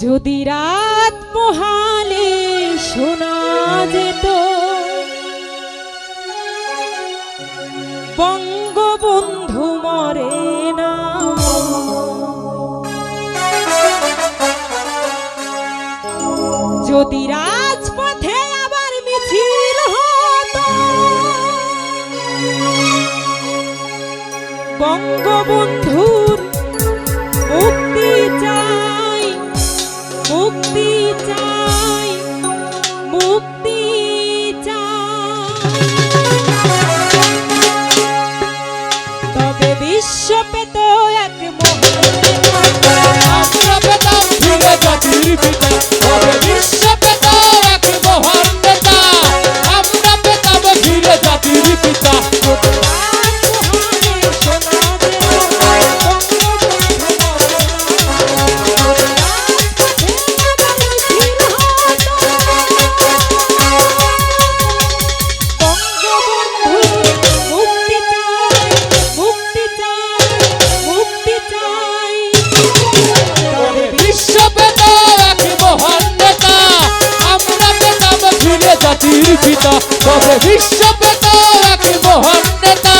যদি রাত মহালে শোনা যেত। বঙ্গবন্ধু মরে না। যদি রাজপথে আবার মিছিল হত। বঙ্গবন্ধু পিতা হবে জাতি পিতা তবে বিশ্ব পেতা এক মহান নেতা।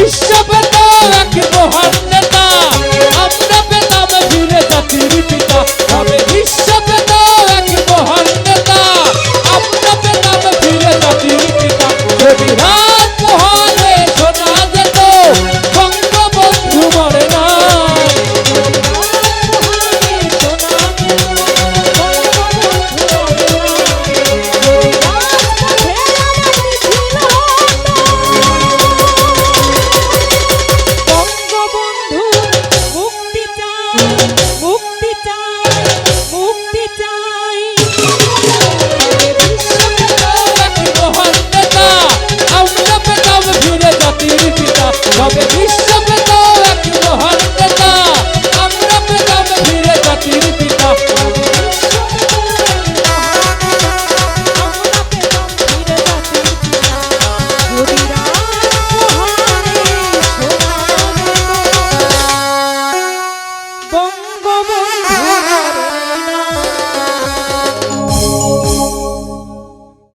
Nation! Só bebi